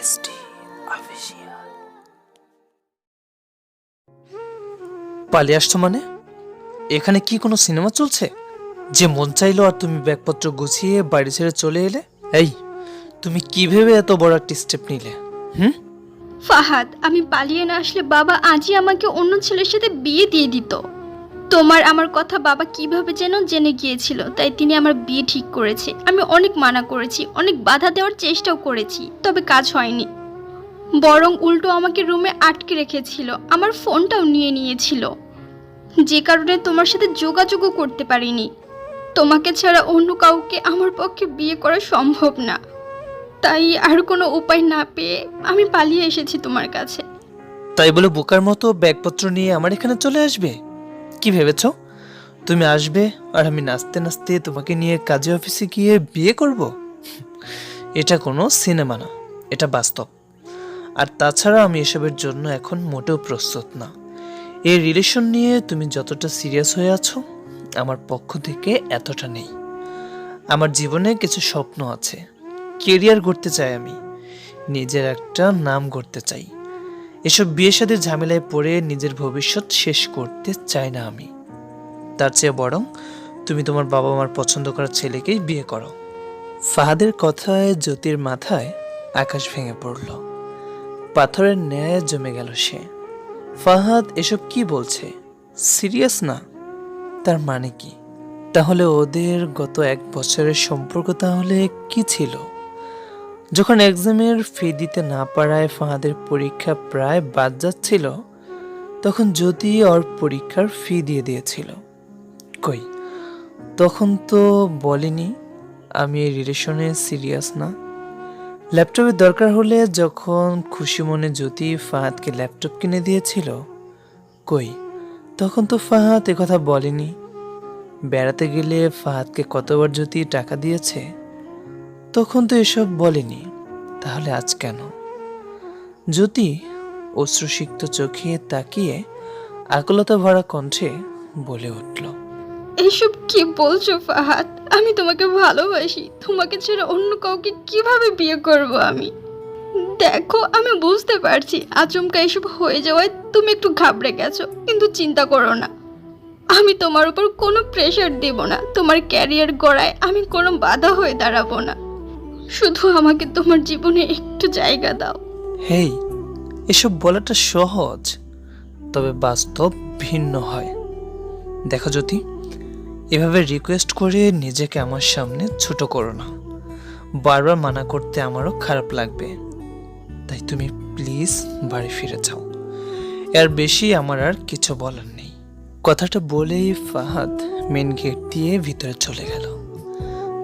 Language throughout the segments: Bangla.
এসডি অফিসিয়াল পালিয়ে আসছো মানে? এখানে কি কোনো সিনেমা চলছে? যে মন চাইলো আর তুমি ব্যাগপত্র গুছিয়ে বাড়ি ছেড়ে চলে এলে? এই তুমি কি ভেবে এত বড় একটা স্টেপ নিলে? হুম? ফাহাদ আমি পালিয়ে না আসলে বাবা আজই আমাকে অন্য ছেলের সাথে বিয়ে দিয়ে দিত। তোমার আমার কথা বাবা কীভাবে যেন জেনে গিয়েছিল, তাই তিনি আমার বিয়ে ঠিক করেছে। আমি অনেক মানা করেছি, অনেক বাধা দেওয়ার চেষ্টাও করেছি, তবে কাজ হয়নি। বরং উল্টো আমাকে রুমে আটকে রেখেছিল, আমার ফোনটাও নিয়ে নিয়েছিল। যে কারণে তোমার সাথে যোগাযোগও করতে পারিনি। তোমাকে ছাড়া অন্য কাউকে আমার পক্ষে বিয়ে করা সম্ভব না। তাই আর কোনো উপায় না পেয়ে আমি পালিয়ে এসেছি তোমার কাছে। তাই বলে বোকার মতো ব্যাগপত্র নিয়ে আমার এখানে চলে আসবে? কি ভেবেছ? তুমি আসবে আর আমি নাচতে নাচতে তোমাকে নিয়ে কাজে অফিসে গিয়ে বিয়ে করব? এটা কোনো সিনেমা না, এটা বাস্তব। আর তাছাড়া আমি এসবের জন্য এখন মোটেও প্রস্তুত না। এই রিলেশন নিয়ে তুমি যতটা সিরিয়াস হয়ে আছো, আমার পক্ষ থেকে এতটা নেই। আমার জীবনে কিছু স্বপ্ন আছে, কেরিয়ার গড়তে চাই আমি, নিজের একটা নাম গড়তে চাই। এসব বিয়ে সাথে ঝামেলায় পড়ে নিজের ভবিষ্যৎ শেষ করতে চাই না আমি। তার চেয়ে বরং তুমি তোমার বাবা মার পছন্দ করা ছেলেকেই বিয়ে করো। ফাহাদের কথায় জ্যোতির মাথায় আকাশ ভেঙে পড়ল। পাথরের ন্যায় জমে গেল সে। ফাহাদ এসব কি বলছে? সিরিয়াস না? তার মানে কি? তাহলে ওদের গত এক বছরের সম্পর্ক তাহলে কি ছিল? যখন এক্সামের ফি দিতে না পারায় ফাহাদের পরীক্ষা প্রায় বাদ যাচ্ছিল, তখন জ্যোতি ওর পরীক্ষার ফি দিয়ে দিয়েছিল। কই? তখন তো বলিনি, আমি এই রিলেশনে সিরিয়াস না। ল্যাপটপের দরকার হলে যখন খুশি মনে জ্যোতি ফাহাদকে ল্যাপটপ কিনে দিয়েছিল, কই? তখন তো ফাহাদ কথা বলেনি। বেড়াতে গেলে ফাহাদকে কতবার জ্যোতি টাকা দিয়েছে? তখন তো এসব বলেনি, তাহলে আজ কেন? জ্যোতি অশ্রুসিক্ত চোখে তাকিয়ে আকুলতা ভরা কণ্ঠে বলে উঠল এইসব কি বলছো ফাহাদ? আমি তোমাকে ভালোবাসি। তোমাকে ছেড়ে অন্য কাউকে কীভাবে বিয়ে করব আমি? দেখো, আমি বুঝতে পারছি আচমকা এসব হয়ে যাওয়ায় তুমি একটু ঘাবড়ে গেছো, কিন্তু চিন্তা করো না। আমি তোমার উপর কোনো প্রেশার দেব না। তোমার ক্যারিয়ার গড়ায় আমি কোনো বাধা হয়ে দাঁড়াবো না। শুধু আমাকে তোমার জীবনে একটু জায়গা দাও। হেই, এসব বলাটা সহজ, তবে বাস্তব ভিন্ন হয়। দেখো জ্যোতি, এভাবে রিকোয়েস্ট করে নিজেকে আমার সামনে ছোট করো না। বারবার মানা করতে আমারও খারাপ লাগবে। তাই তুমি প্লিজ বাড়ি ফিরে যাও। এর বেশি আমার আর কিছু বলার নেই। কথাটা বলেই ফাহাদ মেন গেট দিয়ে ভিতরে চলে গেল।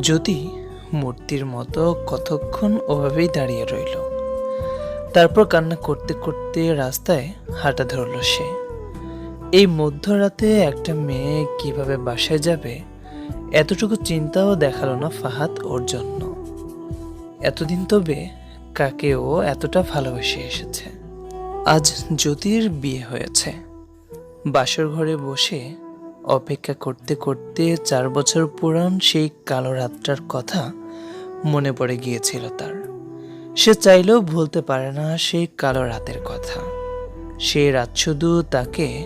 জ্যোতি মূর্তির মতো কতক্ষণ ওভাবেই দাঁড়িয়ে রইল। তারপর কান্না করতে করতে রাস্তায় হাঁটা ধরল সে। এই মধ্যরাতে একটা মেয়ে কীভাবে বাসায় যাবে, এতটুকু চিন্তাও দেখাল না ফাহাদ ওর জন্য। এতদিন তবে কাকে ও এতটা ভালোবেসে এসেছে। আজ জ্যোতির বিয়ে হয়েছে। বাসর ঘরে বসে অপেক্ষা করতে করতে চার বছর পুরান সেই কালো রাতটার কথা মনে পড়ে গিয়েছিল তার। সে চাইলেও ভুলতে পারে না সেই কালো রাতের কথা। সেই রাত শুধু তাকে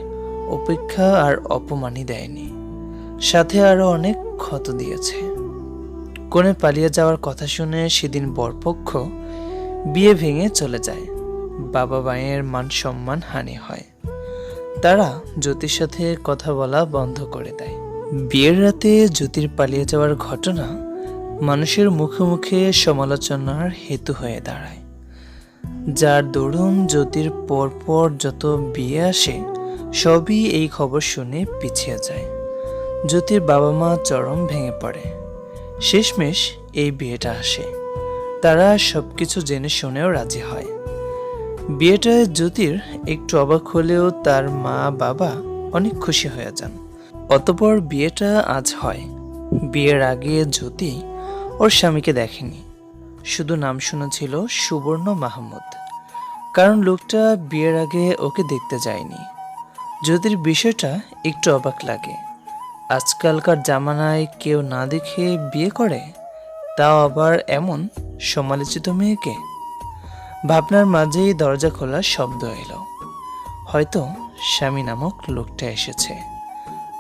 উপেক্ষা আর অপমানই দেয়নি। সাথে আরও অনেক ক্ষত দিয়েছে। কোণে পালিয়ে যাওয়ার কথা শুনে সেদিন বরপক্ষ বিয়ে ভেঙে চলে যায়। বাবা মায়ের মান সম্মান হানি হয়। তারা জ্যোতির সাথে কথা বলা বন্ধ করে দেয়। বিয়ের রাতে জ্যোতির পালিয়ে যাওয়ার ঘটনা মানুষের মুখে মুখে সমালোচনার হেতু হয়ে দাঁড়ায়। যার দরুন জ্যোতির পরপর যত বিয়ে আসে, সবই এই খবর শুনে পিছিয়ে যায়। জ্যোতির বাবা মা চরম ভেঙে পড়ে। শেষমেশ এই বিয়েটা আসে। তারা সবকিছু জেনে শুনেও রাজি হয়। বিয়েটায় জ্যোতির একটু অবাক হলেও তার মা বাবা অনেক খুশি হয়ে যান। অতপর বিয়েটা আজ হয়। বিয়ের আগে জ্যোতি ওর স্বামীকে দেখেনি। শুধু নাম শুনেছিল সুবর্ণ মাহমুদ। কারণ লোকটা বিয়ের আগে ওকে দেখতে যায়নি। জ্যোতির বিষয়টা একটু অবাক লাগে। আজকালকার জামানায় কেউ না দেখে বিয়ে করে? তাও আবার এমন সমালোচিত মেয়েকে? ভাবনার মাঝেই দরজা খোলার শব্দ এলো। হয়তো স্বামী নামক লোকটা এসেছে।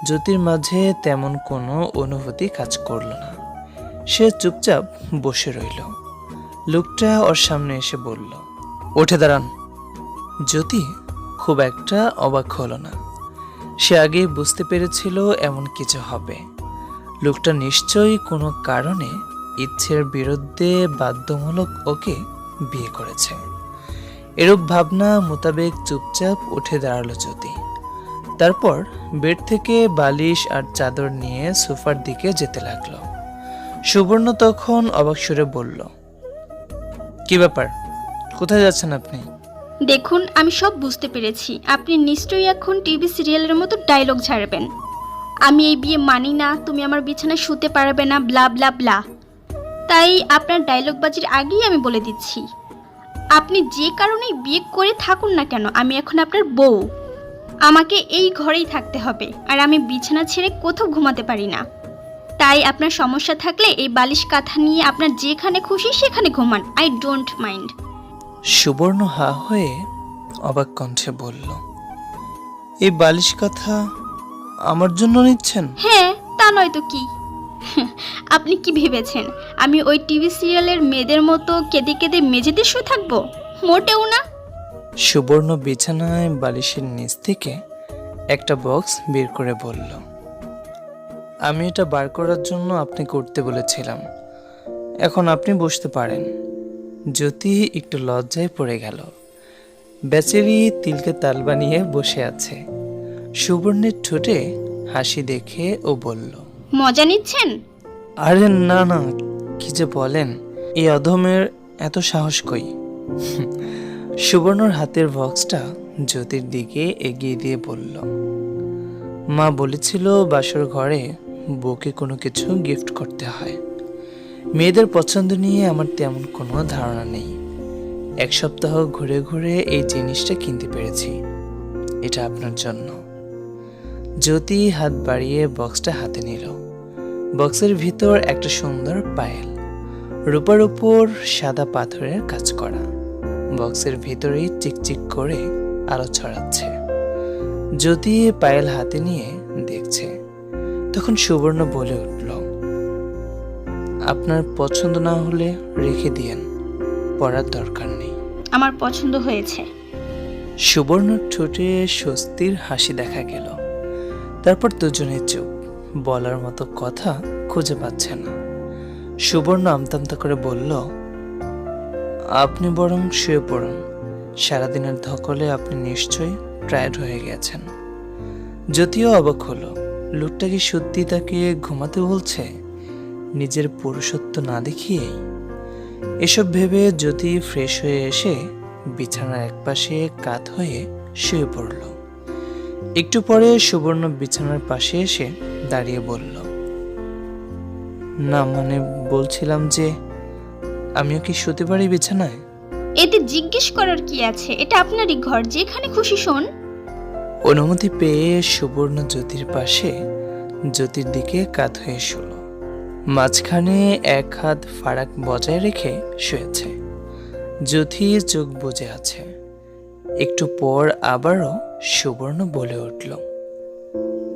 জ্যোতির মাঝে তেমন কোনো অনুভূতি কাজ করল না। সে চুপচাপ বসে রইল। লোকটা ওর সামনে এসে বলল উঠে দাঁড়ান। জ্যোতি খুব একটা অবাক হলো না। সে আগেই বুঝতে পেরেছিল এমন কিছু হবে। লোকটা নিশ্চয়ই কোনো কারণে ইচ্ছের বিরুদ্ধে বাধ্যমূলক ওকে বিয়ে করেছে। এরূপ ভাবনা মোতাবেক চুপচাপ উঠে দাঁড়াল জ্যোতি। তারপর বেড থেকে বালিশ আর চাদর নিয়ে সোফার দিকে যেতে লাগল। সুবর্ণ তখন অবাক সুরে বলল, কি ব্যাপার? কোথায় যাচ্ছেন আপনি? দেখুন, আমি সব বুঝতে পেরেছি। আপনি নিশ্চয়ই এখন টিভি সিরিয়ালের মতো ডায়লগ ছাড়বেন। আমি এই বিয়ে মানি না, তুমি আমার বিছানায় শুতে পারবে না ব্লা ব্লা ব্লা তাই আপনার ডায়লগ বাজির আগেই আমি বলে দিচ্ছি। আপনি যে কারণেই বিয়ে করে থাকুন না কেন, আমি এখন আপনার বউ। আমাকে এই ঘরেই থাকতে হবে, আর আমি বিছানা ছেড়ে কোথাও ঘুমাতে পারি না। তাই আপনার সমস্যা থাকলে এই বালিশ কাঁথা নিয়ে আপনার যেখানে খুশি সেখানে ঘুমান। আই ডোন্ট মাইন্ড সুবর্ণ হা হয়ে অবাক কণ্ঠে বলল এই বালিশ কথা আমার জন্য নিচ্ছেন? হ্যাঁ তা নয় তো কি? আপনি কি ভেবেছেন? আমি ওই টিভি সিরিয়ালের মেয়েদের মতো কেঁদে কেঁদে মেঝেতে শুয়ে থাকব? মোটেও না। সুবর্ণ বিছানায় বালিশের নিচ থেকে একটা বক্স বের করে বলল আমি এটা বার করার জন্য আপনি করতে বলেছিলাম। এখন আপনি বসতে পারেন। জ্যোতি একটু লজ্জায় পড়ে গেল। বেচারি তিলকে তাল বানিয়ে বসে আছে। সুবর্ণের ঠোঁটে হাসি দেখে ও বলল মজা নিচ্ছেন? আরে না না কি যে বলেন এই অধমের এত সাহস কই? সুবর্ণর হাতের বক্সটা জ্যোতির দিকে এগিয়ে দিয়ে বলল মা বলেছিল বাসর ঘরে বউকে কোনো কিছু গিফট করতে হয়। মেয়েদের পছন্দ নিয়ে আমার তেমন কোনো ধারণা নেই। এক সপ্তাহ ঘুরে ঘুরে এই জিনিসটা কিনতে পেরেছি। এটা আপনার জন্য। জ্যোতি হাত বাড়িয়ে বক্সটা হাতে নিল। বক্সের ভিতর একটা সুন্দর পায়েল রূপার উপর সাদা পাথরের কাজ করা। বক্সের ভিতরেই চিকচিক করে আলো ছড়াচ্ছে। যদি পায়েল হাতে নিয়ে দেখছে। তখন সুবর্ণ বলে উঠল আপনার পছন্দ না হলে রেখে দিয়েন পড়ার দরকার নেই। আমার পছন্দ হয়েছে। সুবর্ণ ঠোঁটে স্বস্তির হাসি দেখা গেল। তারপর দুজনের চুপ বলার মতো কথা খুঁজে পাচ্ছে না। সুবর্ণ আমতামতা করে বলল আপনি বরং শুয়ে পড়ুন। সারাদিনের ধকলে আপনি নিশ্চয়ই টায়ার্ড হয়ে গেছেন। যদিও অবাক হলো লোকটা কি সত্যি তাকে ঘুমাতে বলছে? নিজের পুরুষত্ব না দেখিয়েই এসব ভেবে জ্যোতি ফ্রেশ হয়ে এসে বিছানার একপাশে কাত হয়ে শুয়ে পড়ল। একটু পরে সুবর্ণ বিছানার পাশে এসে দাঁড়িয়ে বলল, না মানে বলছিলাম যে আমিও কি শুতে পারি বিছানায়? এতে জিজ্ঞেস করার কি আছে? এটা আপনারই ঘর, যেখানে খুশি শোন। অনুমতি পেয়ে সুবর্ণ জ্যোতির পাশে জ্যোতির দিকে কাত হয়ে শুল। মাঝখানে এক হাত ফারাক বজায় রেখে শুয়েছে। জ্যোতি চোখ বুজে আছে। একটু পর আবারও সুবর্ণ বলে উঠল,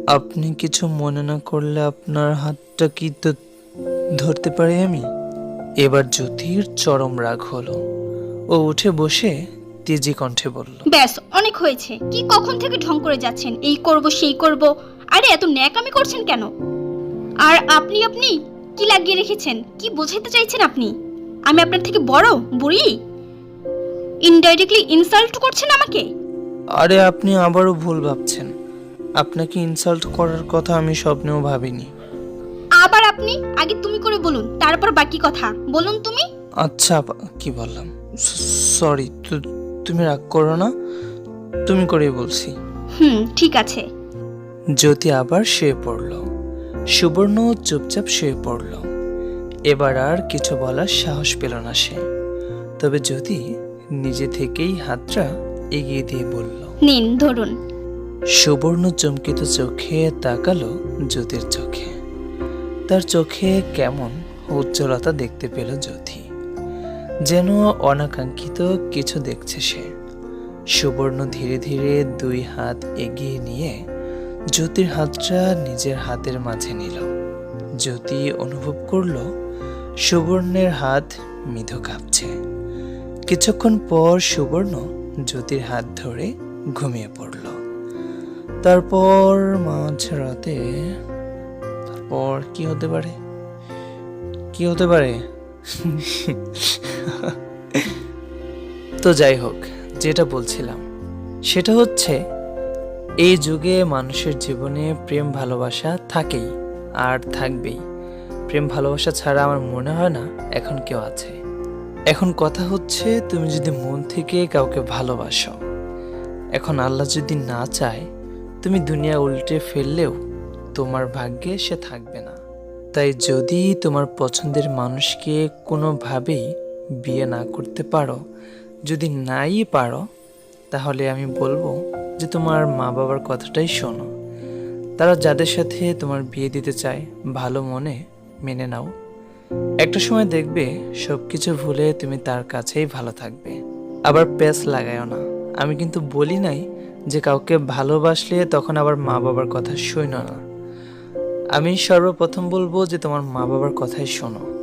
আপনি কিছু মনে না করলে আপনার হাতটা কি তো ধরতে পারি আমি? এবার জ্যোতির চরম রাগ হলো। ও উঠে বসে তেজি কণ্ঠে বলল ব্যাস অনেক হয়েছে। কি কখন থেকে ঢং করে যাচ্ছেন? এই করব সেই করব। আরে এত ন্যাকামি করছেন কেন? আর আপনি আপনি কি লাগিয়ে রেখেছেন? কি বোঝাতে চাইছেন আপনি? আমি আপনার থেকে বড় বুড়ি? ইনডাইরেক্টলি ইনসাল্ট করছেন আমাকে? আরে আপনি আবারও ভুল ভাবছেন। আপনাকে ইনসাল্ট করার কথা আমি স্বপ্নেও ভাবিনি। আবার আপনি? আগে তুমি করে বলুন তারপর বাকি কথা। বলুন তুমি। আচ্ছা কি বললাম? সরি তুমি রাগ করো না তুমি করেই বলছি। হুম ঠিক আছে। জ্যোতি আবার শুয়ে পড়ল। সুবর্ণ চুপচাপ শুয়ে পড়ল। এবার আর কিছু বলার সাহস পেল না সে। তবে জ্যোতি নিজে থেকেই হাতটা এগিয়ে দিয়ে বলল নিন ধরুন। সুবর্ণ চমকিত চোখে তাকালো জ্যোতির চোখে। তার চোখে কেমন উজ্জ্বলতা দেখতে পেল জ্যোতি। যেন অনাকাঙ্ক্ষিত কিছু দেখছে সে। সুবর্ণ ধীরে ধীরে দুই হাত এগিয়ে নিয়ে জ্যোতির হাতটা নিজের হাতের মাঝে নিল। জ্যোতি অনুভব করল, সুবর্ণের হাত মৃদু কাঁপছে। কিছুক্ষণ পর সুবর্ণ জ্যোতির হাত ধরে ঘুমিয়ে পড়ল। তারপর মাঝরাতে, তারপর কি হতে পারে? কি হতে পারে? তো যাই হোক, যেটা বলছিলাম, সেটা হচ্ছে, এই যুগে মানুষের জীবনে প্রেম ভালোবাসা থাকেই, আর থাকবেই। প্রেম ভালোবাসা ছাড়া আমার মনে হয় না এখন কেউ আছে। এখন কথা হচ্ছে, তুমি যদি মন থেকে কাউকে ভালোবাসো, এখন আল্লাহ যদি না চায়, তুমি দুনিয়া উল্টে ফেললেও তোমার ভাগ্যে সে থাকবে না। তাই যদি তোমার পছন্দের মানুষকে কোনোভাবেই বিয়ে না করতে পারো। যদি নাই পারো, তাহলে আমি বলব যে তোমার মা বাবার কথাটাই শোনো। তারা যাদের সাথে তোমার বিয়ে দিতে চায়, ভালো মনে মেনে নাও। একটা সময় দেখবে সব কিছু ভুলে তুমি তার কাছেই ভালো থাকবে। আবার প্যাস লাগায়ও না। আমি কিন্তু বলি নাই যে কাউকে ভালোবাসলে তখন আবার মা বাবার কথা শোনো না। আমি সর্বপ্রথম বলব যে তোমার মা বাবার কথাই শোনো।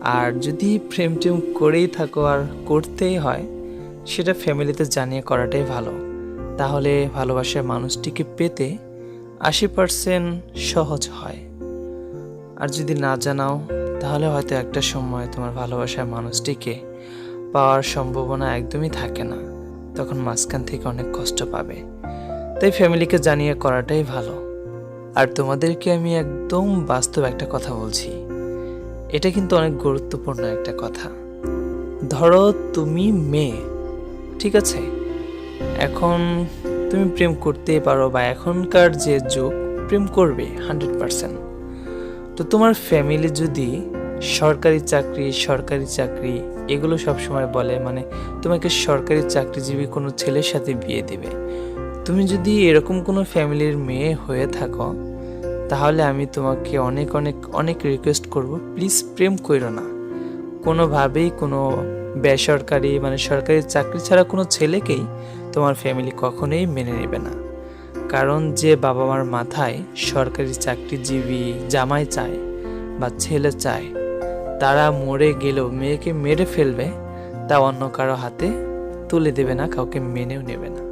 আর যদি প্রেম টেম করেই থাকো আর করতেই হয়, সেটা ফ্যামিলিতে জানিয়ে করাটাই ভালো। তাহলে ভালোবাসার মানুষটিকে পেতে আশি পার্সেন্ট সহজ হয়। আর যদি না জানাও, তাহলে হয়তো একটা সময় তোমার ভালোবাসার মানুষটিকে পাওয়ার সম্ভাবনা একদমই থাকে না। তখন মাঝখান থেকে অনেক কষ্ট পাবে। তাই ফ্যামিলিকে জানিয়ে করাটাই ভালো। আর তোমাদেরকে আমি একদম বাস্তব একটা কথা বলছি। এটা কিন্তু অনেক গুরুত্বপূর্ণ একটা কথা। ধরো তুমি মেয়ে, ঠিক আছে? এখন তুমি প্রেম করতেই পারো বা এখনকার যে যুগ, প্রেম করবে হান্ড্রেড পারসেন্ট। তো তোমার ফ্যামিলি যদি সরকারি চাকরি সরকারি চাকরি, এগুলো সব সময় বলে মানে তোমাকে সরকারি চাকরিজীবী কোনো ছেলের সাথে বিয়ে দেবে। তুমি যদি এরকম কোনো ফ্যামিলির মেয়ে হয়ে থাকো তাহলে আমি তোমাকে অনেক অনেক অনেক রিকোয়েস্ট করব। প্লিজ প্রেম করো না। কোনোভাবেই কোনো বেসরকারি মানে সরকারি চাকরি ছাড়া কোনো ছেলেকেই তোমার ফ্যামিলি কখনোই মেনে নেবে না। কারণ যে বাবা মার মাথায় সরকারি চাকরিজীবী জামাই চায় বা ছেলে চায়, তারা মরে গেলেও মেয়েকে মেরে ফেলবে, তা অন্য কারও হাতে তুলে দেবে না, কাউকে মেনেও নেবে না।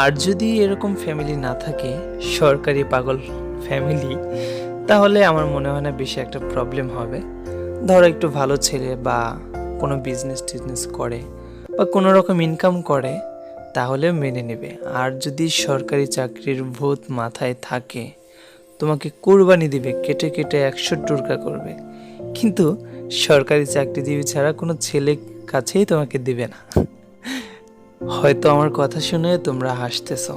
আর যদি এরকম ফ্যামিলি না থাকে, সরকারি পাগল ফ্যামিলি তাহলে আমার মনে হয় না বেশি একটা প্রবলেম হবে। ধরো একটু ভালো ছেলে বা কোনো বিজনেস টিজনেস করে বা কোনো রকম ইনকাম করে, তাহলে মেনে নেবে। আর যদি সরকারি চাকরির ভূত মাথায় থাকে, তোমাকে কোরবানি দিবে, কেটে কেটে একশো টুরকা করবে। কিন্তু সরকারি চাকরিজীবী ছাড়া কোনো ছেলে কাছেই তোমাকে দিবে না। হয়তো আমার কথা শুনে তোমরা হাসতেছ,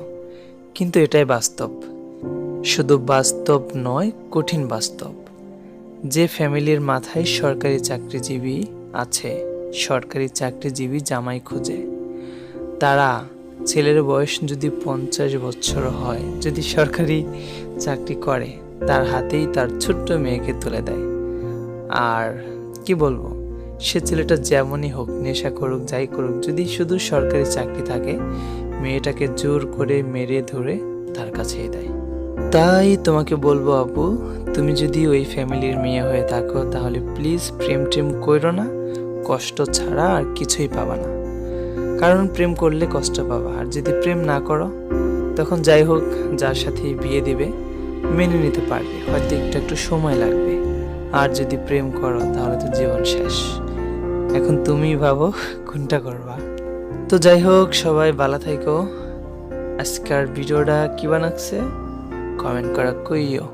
কিন্তু এটাই বাস্তব। শুধু বাস্তব নয়, কঠিন বাস্তব। যে ফ্যামিলির মাথায় সরকারি চাকরিজীবী আছে, সরকারি চাকরিজীবী জামাই খুঁজে। তারা ছেলের বয়স যদি পঞ্চাশ বছর হয়, যদি সরকারি চাকরি করে, তার হাতেই তার ছোট্ট মেয়েকে তুলে দেয়। আর কি বলব, সে ছেলেটা যেমনই হোক, নেশা করুক, যাই করুক, যদি শুধু সরকারি চাকরি থাকে, মেয়েটাকে জোর করে মেরে ধরে তার কাছেই দেয়। তাই তোমাকে বলব আপু, তুমি যদি ওই ফ্যামিলির মেয়ে হয়ে থাকো, তাহলে প্লিজ প্রেম টেম করো না, কষ্ট ছাড়া আর কিছুই পাবা না। কারণ প্রেম করলে কষ্ট পাবা, আর যদি প্রেম না করো, তখন যাই হোক, যার সাথে বিয়ে দিবে, মেনে নিতে পারবে, হয়তো একটু একটু সময় লাগবে। আর যদি প্রেম করো, তাহলে তো জীবন শেষ। এখন তুমি ভাবো, কোনটা করবা? তো যাই হোক, সবাই ভালো থাইকো। আজকের ভিডিওটা কী বানাচ্ছে? comment করা কইও